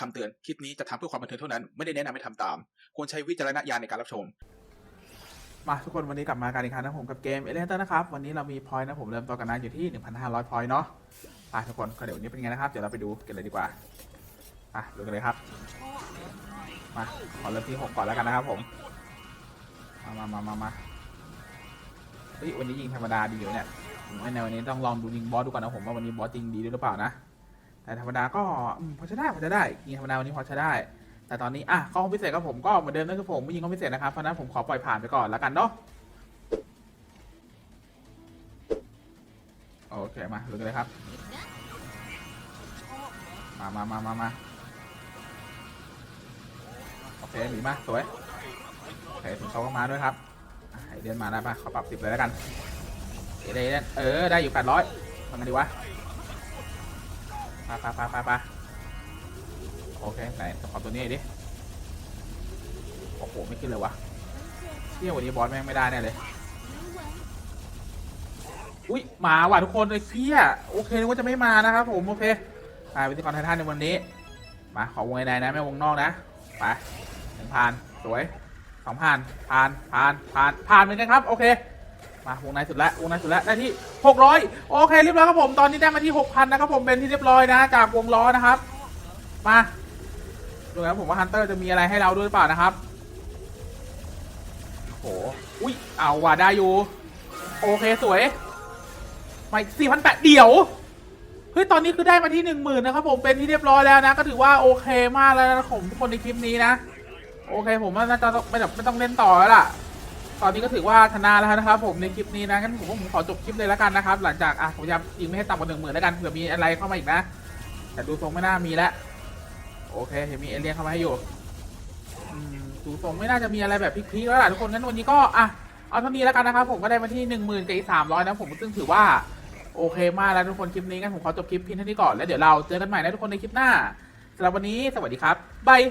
คำเตือนคลิปนี้จะทำเพื่อความบันเทิงเท่านั้น ไม่ได้แนะนำให้ทำตาม ควรใช้วิจารณญาณในการรับชม มาทุกคนวันนี้กลับมากันอีกครั้งนะผมกับเกมเอเลนเตอร์นะครับ วันนี้เรามีพอยต์นะผมเริ่มต้นกันนะอยู่ที่ 1,500พอยต์เนาะไปทุกคนก็เดี๋ยววันนี้เป็นไงนะครับ เดี๋ยวเราไปดูกันเลยดีกว่าอะดูกันเลยครับ มาขอเริ่มที่ 6 ก่อนแล้วกันนะครับผม มามามามามาเฮ้ยวันนี้ยิงธรรมดาดีอยู่เนี่ยไม่ในวันนี้ต้องลองดูยิงบอสดูก่อนนะผมว่าวันนี้บอสจริงดีหรือเปล่านะ แต่ธรรมดาก็พอใช้ได้พอใช้ได้ยิงธรรมดาวันนี้พอใช้ได้ แต่ตอนนี้อะข้อพิเศษครับผมก็เหมือนเดิมนะครับผมไม่ยิงข้อพิเศษนะครับเพราะนั้นผมขอปล่อยผ่านไปก่อนแล้วกันเนาะโอเคมาลุยกันเลยครับ มามามามามาโอเคหนีมาสวยโอเคถึงเขาก็มาด้วยครับไอเดนมาได้ปะขอปรับสิบเลยแล้วกันเอเดนเออได้อยู่แปดร้อยทำไงดีวะ ไปไปไปไปไปโอเคไหนขอตัวนี้หน่อยดิ โอ้โห ไม่ขึ้นเลยวะเที่ยวันนี้บอสแม่งไม่ได้แน่เลย อุ้ยมาว่ะทุกคนเลยเพี้ยโอเคนึกว่าจะไม่มานะครับผมโอเคไปวิธีกรไททันในวันนี้ มาขอวงในนะไม่วงนอกนะ ไปหนึ่งพันสวยสองพันผ่านผ่านผ่านผ่านเหมือนกันครับ โอเค มาวงในสุดแล้ววงในสุดแล้วได้ที่หกร้อยโอเคเรียบร้อยครับผมตอนนี้ได้มาที่หกพันนะครับผมเป็นที่เรียบร้อยนะจากวงล้อนะครับ มาดูนะผมว่าฮันเตอร์จะมีอะไรให้เราด้วยหรือเปล่านะครับโหอุ้ยเอาว่ะได้อยู่ โอเคสวยมาสี่พันแปดเดี๋ยวเฮ้ยตอนนี้คือได้มาที่หนึ่งหมื่นนะครับผมเป็นที่เรียบร้อยแล้วนะ ก็ถือว่าโอเคมากแล้วนะของทุกคนในคลิปนี้นะ โอเคผมว่าน่าจะต้องไม่แบบไม่ต้องเล่นต่อแล้วล่ะ ตอนนี้ก็ถือว่าชนะแล้วนะครับผมในคลิปนี้นะงั้นผมว่าผมขอจบคลิปเลยแล้วกันนะครับ หลังจากอะผมพยายามยิงไม่ให้ต่ำกว่าหนึ่งหมื่นแล้วกันเผื่อมีอะไรเข้ามาอีกนะ แต่ดูทรงไม่น่ามีแล้วโอเคเห็นมีเอเลี่ยนเข้ามาให้อยู่อืมดูทรงไม่น่าจะมีอะไรแบบพลิกๆแล้วล่ะทุกคนงั้นวันนี้ก็อะเอาเท่านี้แล้วกันนะครับผมก็ได้มาที่หนึ่งหมื่นกับอีกสามร้อยนะผมซึ่งถือว่าโอเคมากแล้วทุกคนคลิปนี้งั้นผมขอจบคลิปเพียงเท่านี้ก่อนแล้วเดี๋ยวเราเจอกันใหม่นะทุกคนในคลิปหน้าสำหรับวันนี้สวัสดีครับบาย